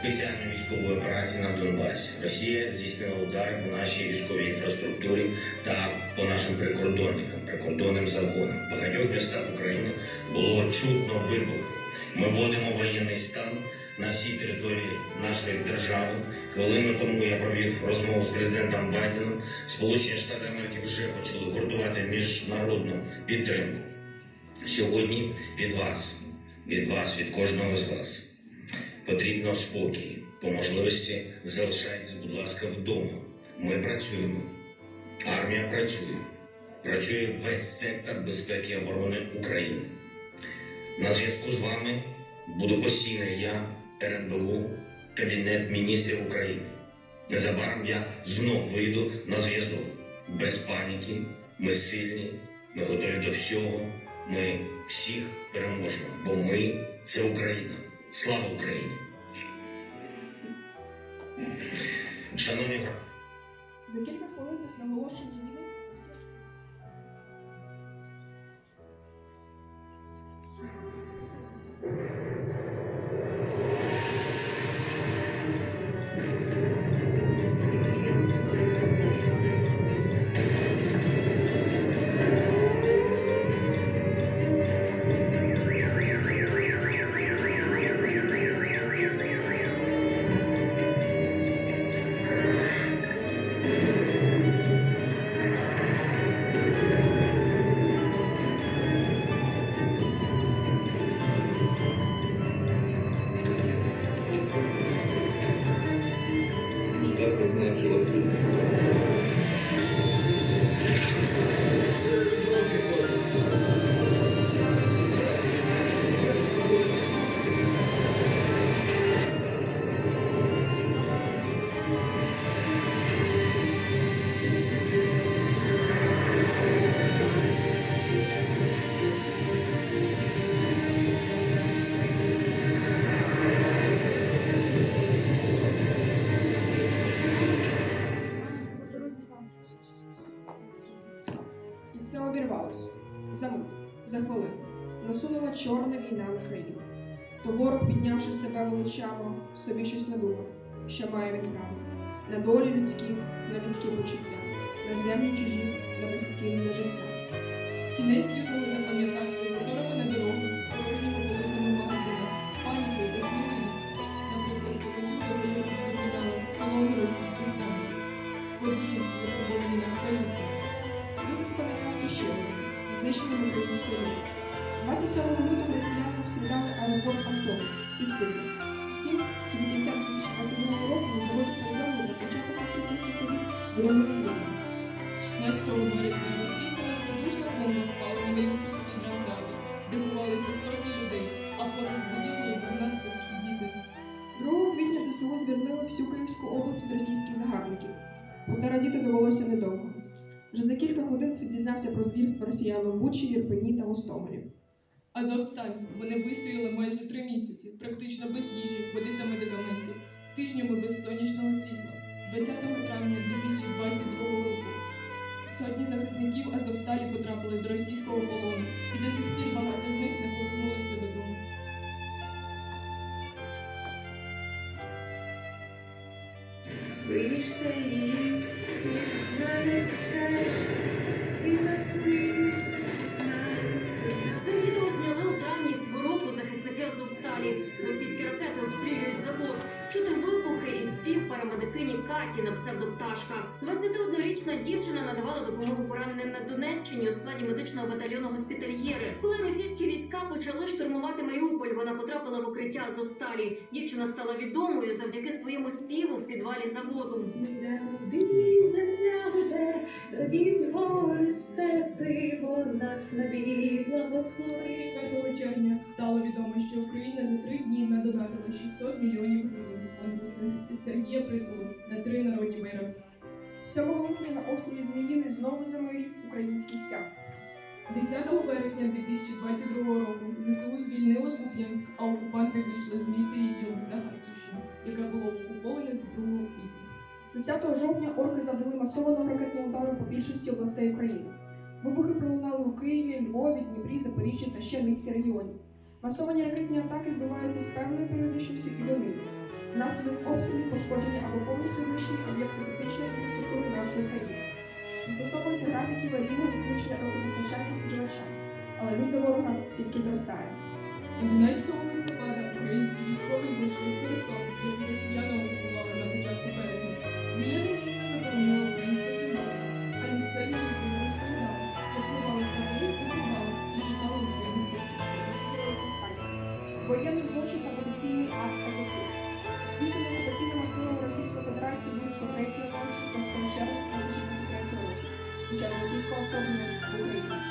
Спеціальної військової операції на Донбасі. Росія здійснила удари по нашій військовій інфраструктурі та по нашим прикордонникам, прикордонним загонам. Багатьох містах України було чутно вибух. Ми вводимо воєнний стан на всій території нашої держави. Хвилину тому я провів розмову з президентом Байденом. Сполучені Штати Америки вже почали гуртувати міжнародну підтримку. Сьогодні від вас, від вас, від кожного з вас потрібно спокій. По можливості залишайтесь, будь ласка, вдома. Ми працюємо. Армія працює. Працює весь сектор безпеки і оборони України. На зв'язку з вами буду постійно я, РНБУ, Кабінет міністрів України. Незабаром я знов вийду на зв'язок. Без паніки, ми сильні, ми готові до всього. Ми всіх переможемо, бо ми це Україна. Слава Україні! Шановні За кілька хвилин після оголошення війна на країну. То ворог, піднявши себе величаво, собі щось надумав, що має він право. На долі людські, на людські почуття, на землю чужі, на безцінне життя. Кінець лютого Києвом. Втім, вже до кінця 2022 року на заводі повідомили про початок конструкторських робіт другої лінії. 16 березня російська надпотужна бомба впала на Маріупольський драмтеатр, де ховалися сотні людей, а поруч з будівлею нас діти. 2 квітня ЗСУ звільнили всю Київську область від російських загарбників. Проте радіти довелося недовго. Вже за кілька годин світ дізнався про звірства росіян у Бучі, Ірпені та Гостомелі. Азовсталь вони вистояли майже три місяці, практично без їжі, води та медикаментів, тижнями без сонячного світла. 20 травня 2022 року сотні захисників Азовсталі потрапили до російського полону, і до сих пір багато з них не повернулися додому. Боїшся 21-річна дівчина надавала допомогу пораненим на Донеччині у складі медичного батальйону госпітальєри. Коли російські війська почали штурмувати Маріуполь, вона потрапила в укриття Азовсталі. Дівчина стала відомою завдяки своєму співу в підвалі заводу. Гори степи, бо нас благослови. 5 червня стало відомо, що Україна за три дні надонатила 600 мільйонів гривень фонду Сергія Притули на три народні мири. 7 липня на острові Зміїни знову замиють український стяг. 10 вересня 2022 року ЗСУ звільнили Куп'янськ, а окупанти вийшли з міста Ізюм на Харківщину, яке було окуповане з 2 квітня. 10 жовтня орки завдали масованого ракетного удару по більшості областей України. Вибухи пролунали у Києві, Львові, Дніпрі, Запоріжжі та ще низці регіонів. Масовані ракетні атаки відбуваються з певною періодичністю Внаслідок обстрілів пошкоджені або повністю знищені об'єкти критичної інфраструктури нашої країни. Застосовуються графіки варійного відключення електропостачання споживачам, але лють до ворога тільки зростає. 11 листопада українські військові знайшли Херсон, який росіяни окупували на початку березня. Звільнене Російської Федерації близько 3 ночі 6 червня 2023 року під час російського вторгнення в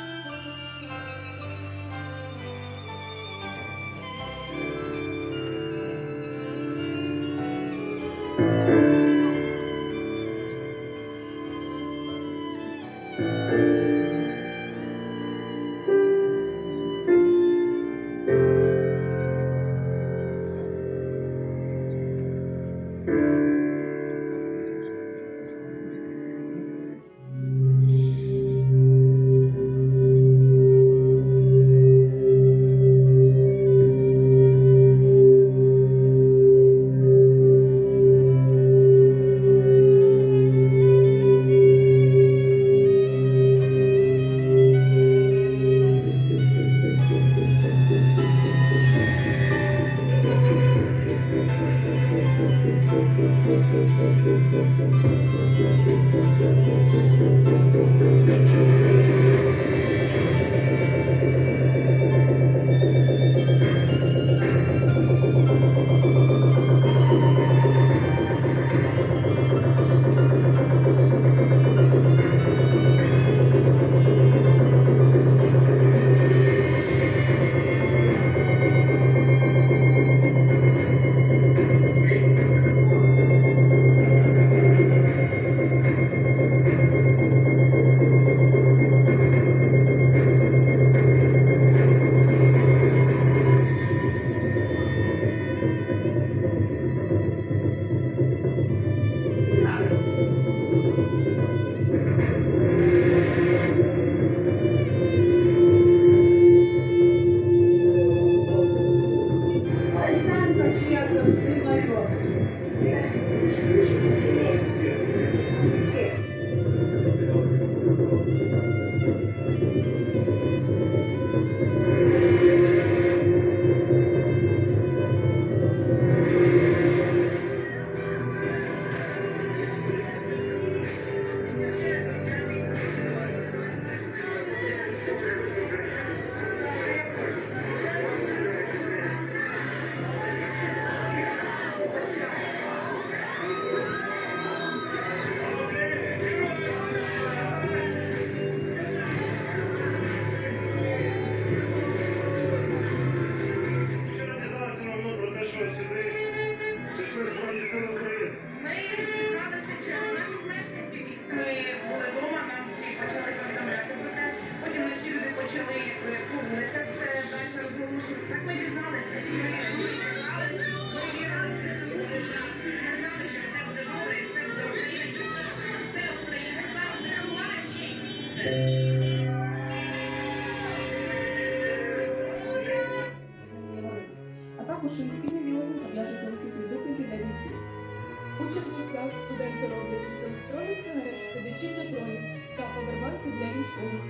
повербанки для військових.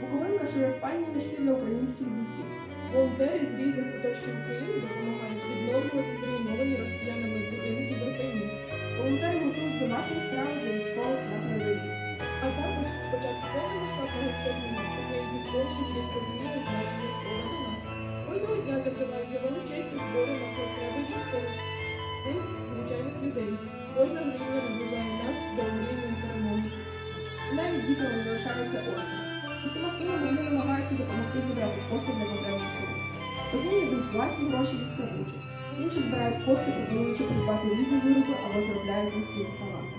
Буковинка шиє спальні мішки для українських бійців. Волонтери з різних куточків України допомагають відновлювати зруйновані росіянами будинки в Україні. Волонтери готують домашні страви для військових на передовій. А також спочатку повномасштабного вторгнення українці повністю зрозуміли значення слова. Кожного дня закриваються величезні збори на потреби військових, сил звичайних людей. Кожна гривня наближає нас до перемоги. Навіть діти не залишаються осторонь. Усіма силами вони намагаються допомогти зібрати кошти для потреб ЗСУ. Одні йдуть власні гроші від скарбучих, інші збирають кошти, пропонуючи придбати різні вироби або заробляють на своїх талантах.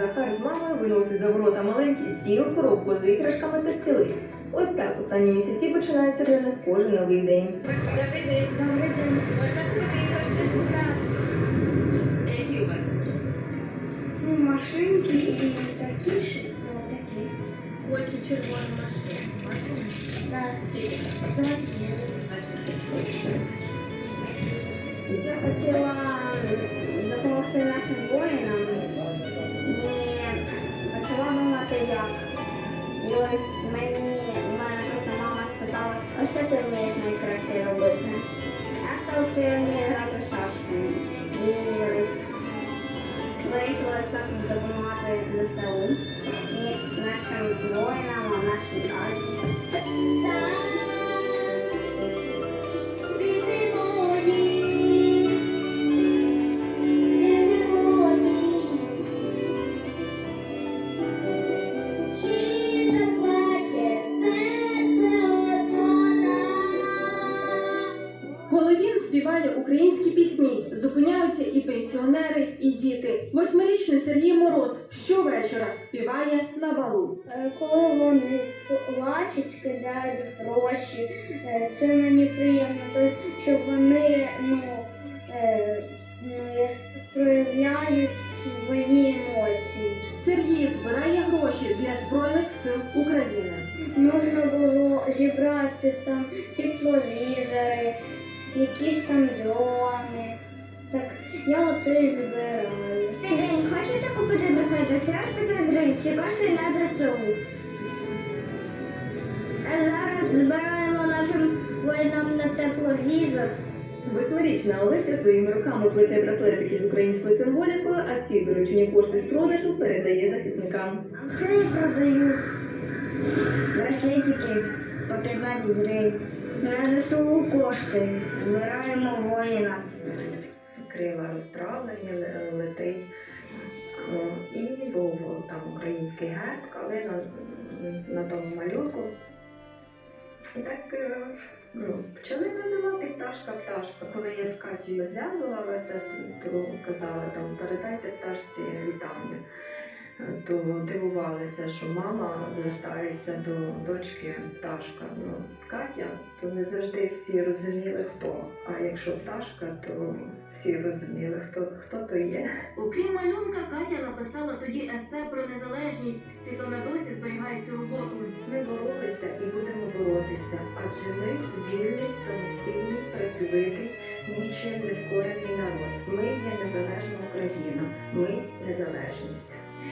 Захар з мамою виносить за ворота маленький стіл, коробку з іграшками та стілиць. Ось так останні місяці починається для них кожен новий день. Добрий день. Добрий день. Можна купити іграшки? Так. Які у вас? Ну, машинки і такі ну, такі. Ольки червоні машини. Так. Скільки? 20 Я хотіла допомогти нашим воїнам і почала думати, як. І ось мені просто мама спитала, а що ти вмієш найкраще робити? Я що я вмію грати ось вирішила сам допомагати ЗСУ і нашим воїнам, якісь там дрони. Так я оце і збираю. Грень, хочете купити браслет? Вчора ж Петро гривень, чи коштує на ЗСУ? А зараз збираємо нашим воїнам на тепловізор. Восьмирічна Олеся своїми руками плете браслетики з українською символікою, а всі виручені кошти з продажу передає захисникам. А що я продаю? Браслетики по 15 гривень. На ЗСУ кошти. Збираємо воїна. крила розправлені, летить. І був там український герб, калина на тому малюнку. І так е, ну, почали називати пташка пташка. Коли я з Катєю зв'язувалася, то казала там передайте пташці вітання. То дивувалися, що мама звертається до дочки пташка. Ну, Катя, то не завжди всі розуміли, хто. А якщо пташка, то всі розуміли, хто, хто то є. Окрім малюнка, Катя написала тоді есе про незалежність. Світлана досі зберігає цю роботу. Ми боролися і будемо боротися, адже ми вільний, самостійний, працьовитий, нічим не скорений народ. Ми є незалежна Україна. Ми незалежність.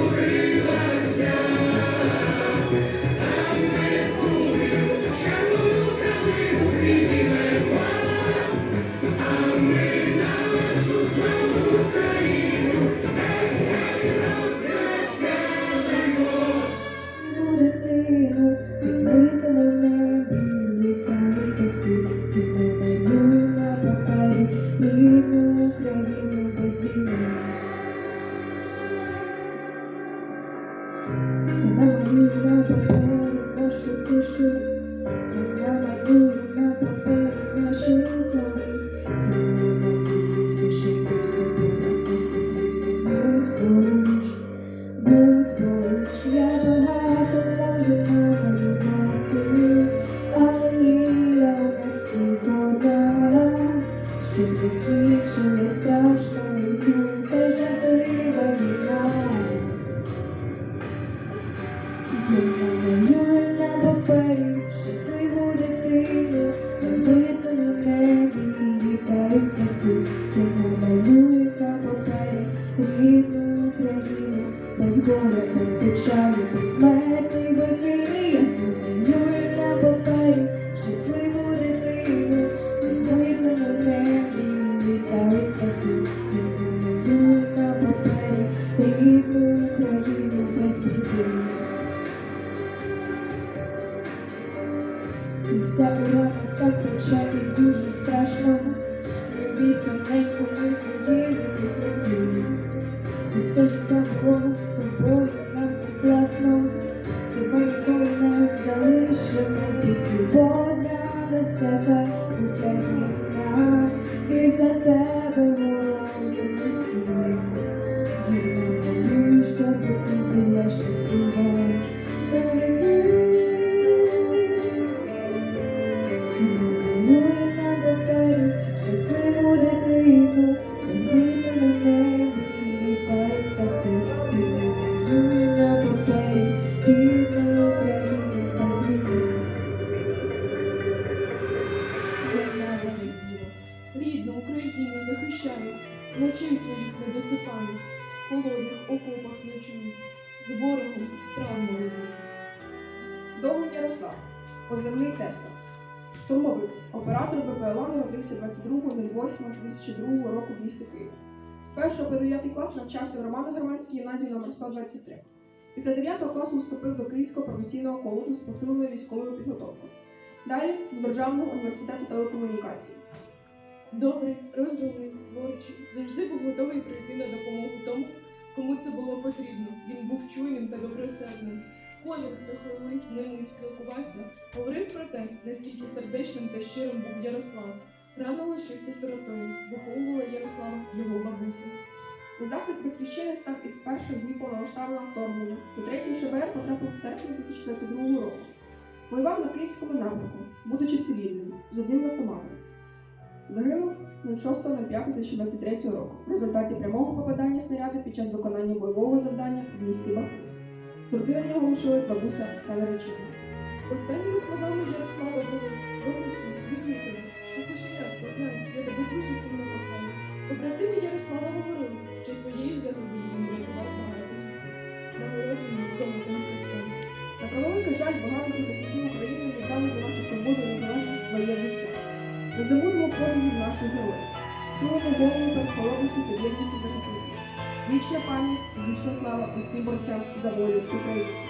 зажурилася, і вся урада так кричать і дуже страшно. Ночей своїх не досипають, в холодних окопах ночують, з ворогом вправно ведуть. Довгий Ярослав, позивний Тевса. Штурмовик, оператор БПЛА народився 22.08.2002 року в місті Києві. З 1 по 9 клас навчався в Романо-Германській гімназії номер 123. Після 9 класу вступив до Київського професійного коледжу з посиленою військовою підготовкою. Далі до Державного університету телекомунікацій. Добрий, розумний, творчий, завжди був готовий прийти на допомогу тому, кому це було потрібно. Він був чуйним та добросердним. Кожен, хто колись з ним спілкувався, говорив про те, наскільки сердечним та щирим був Ярослав. Рано лишився сиротою, виховувала Ярослава його бабуся. На захист батьківщини став із перших днів повномасштабного вторгнення. До 3 ШВР потрапив в серпні 2022 року. Воював на Київському напрямку, будучи цивільним, з одним автоматом. Загинув 06.05.2023 року в результаті прямого попадання снаряду під час виконання бойового завдання в місті Бахмут. Родини в нього лишилась бабуся та наречена. Останніми словами Ярослава були тебе. Також я, познай, я тебе дуже сильно кохаю. Побратими Ярослава говорили, що своєю загибелью він врятував багато життів. Нагороджений золотим хрестом. На превеликий жаль, багато захисників України віддали за нашу свободу і незалежність своє життя. Не забудемо подвигів наших героїв. Схилимо голову перед холодністю та вірністю захисників. Вічна пам'ять, вічна слава усім борцям за волю України.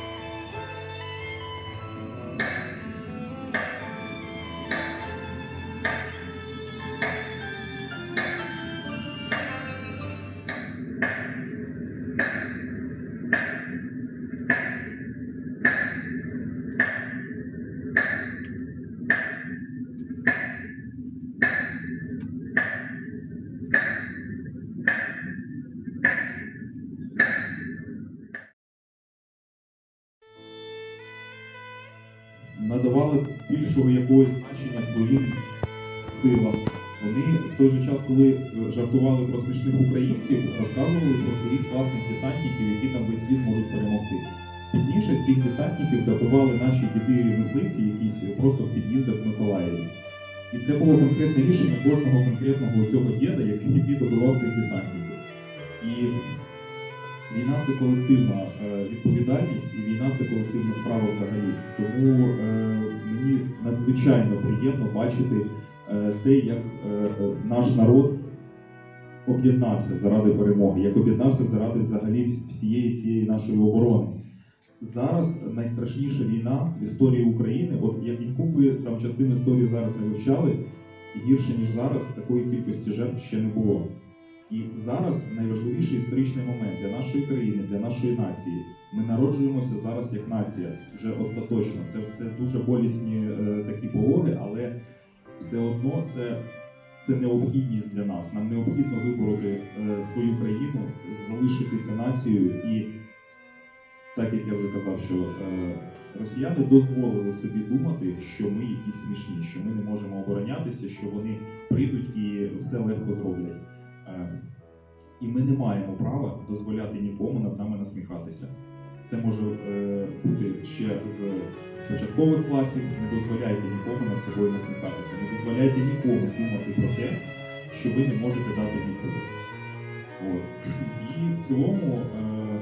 Більшого якогось значення своїм силам. Вони в той же час, коли е, жартували про смішних українців, розказували про своїх класних десантників, які там весь світ можуть перемогти. Пізніше цих десантників добивали наші діди мисливці якісь просто в під'їздах в Миколаєві. І це було конкретне рішення кожного конкретного цього діда, який добивав цих десантників. І Війна це колективна е, відповідальність, і війна це колективна справа взагалі. Тому е, мені надзвичайно приємно бачити е, те, як наш народ об'єднався заради перемоги, як об'єднався заради взагалі всієї цієї нашої оборони. Зараз найстрашніша війна в історії України, от як яку ви там частину історії зараз не вивчали, гірше ніж зараз такої кількості жертв ще не було. І зараз найважливіший історичний момент для нашої країни, для нашої нації. Ми народжуємося зараз як нація вже остаточно. Це, це дуже болісні е, такі пологи, але все одно це, це необхідність для нас. Нам необхідно вибороти е, свою країну, залишитися нацією. І так як я вже казав, що е, росіяни дозволили собі думати, що ми якісь смішні, що ми не можемо оборонятися, що вони прийдуть і все легко зроблять. Е, І ми не маємо права дозволяти нікому над нами насміхатися. Це може е, бути ще з початкових класів. Не дозволяйте нікому над собою насміхатися. Не дозволяйте нікому думати про те, що ви не можете дати відповідь. От. І в цілому е,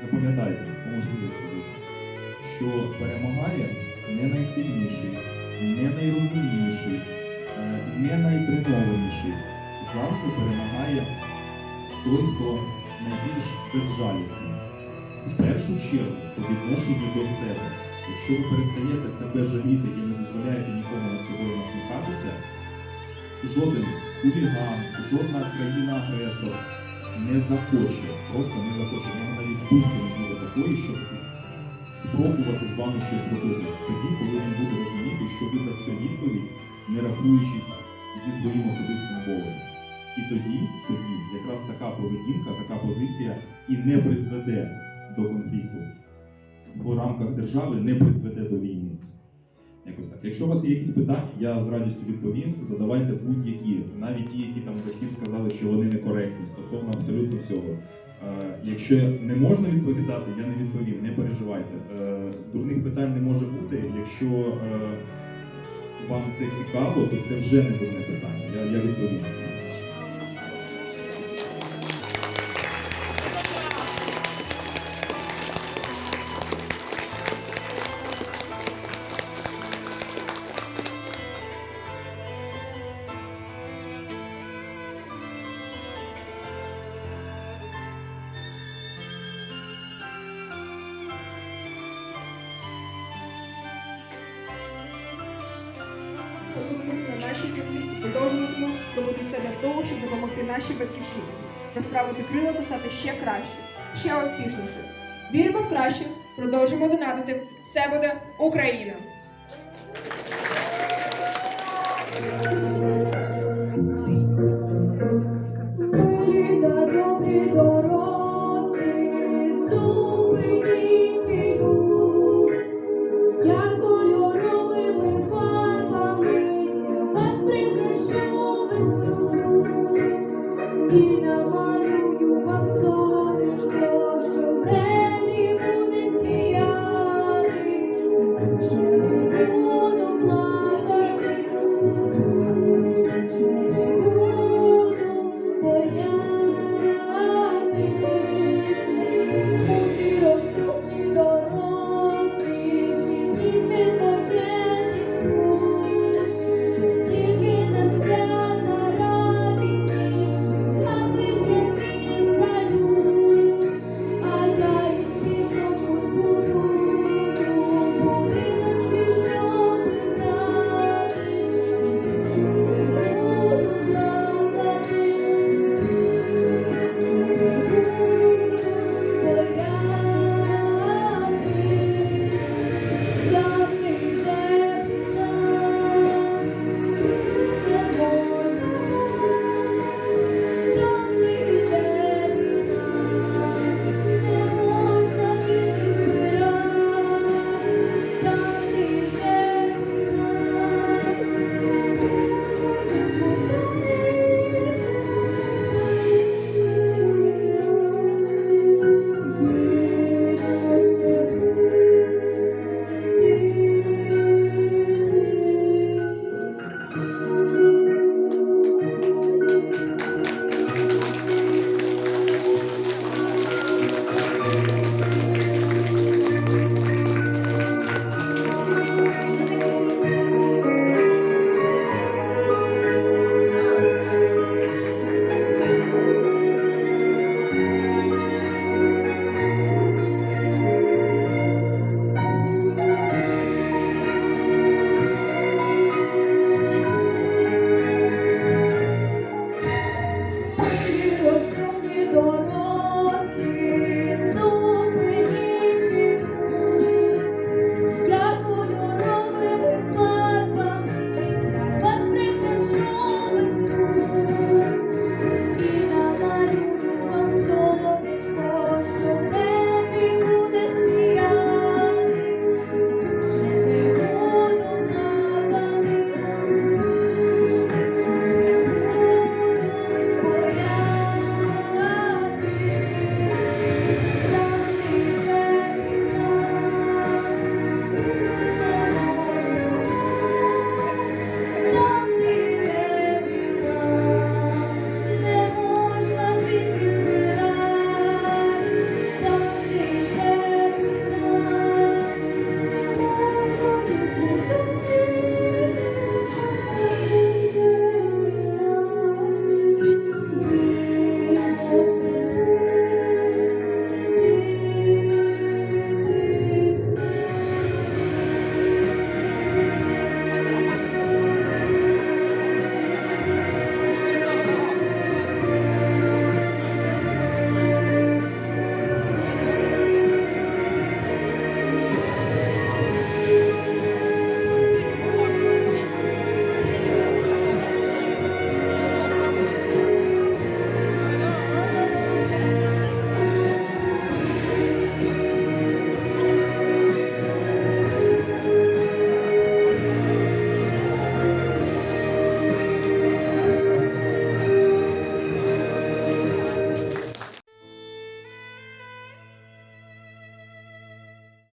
запам'ятайте, по можливості, що перемагає не найсильніший, не найрозумніший, е, не найтренованіший завжди перемагає той, хто найбільш безжалісний. В першу чергу по відношенню до себе. Якщо ви перестаєте себе жаліти і не дозволяєте нікому над собою насміхатися, жоден хуліган, жодна країна-агресор не захоче, просто не захоче, в нього навіть думки не буде такої, щоб спробувати з вами щось робити. Тоді, коли він буде розуміти, що ви дасте відповідь, не рахуючись зі своїм особистим болем. І тоді, тоді якраз така поведінка, така позиція і не призведе до конфлікту в рамках держави, не призведе до війни. Якось так. Якщо у вас є якісь питання, я з радістю відповім. Задавайте будь-які, навіть ті, які там батьків сказали, що вони некоректні стосовно абсолютно всього. Е, якщо не можна відповідати, я не відповім, не переживайте. Е, дурних питань не може бути. Якщо е, вам це цікаво, то це вже не дурне питання. Я, я відповім. Краще, продовжимо донатити. Все буде Україна!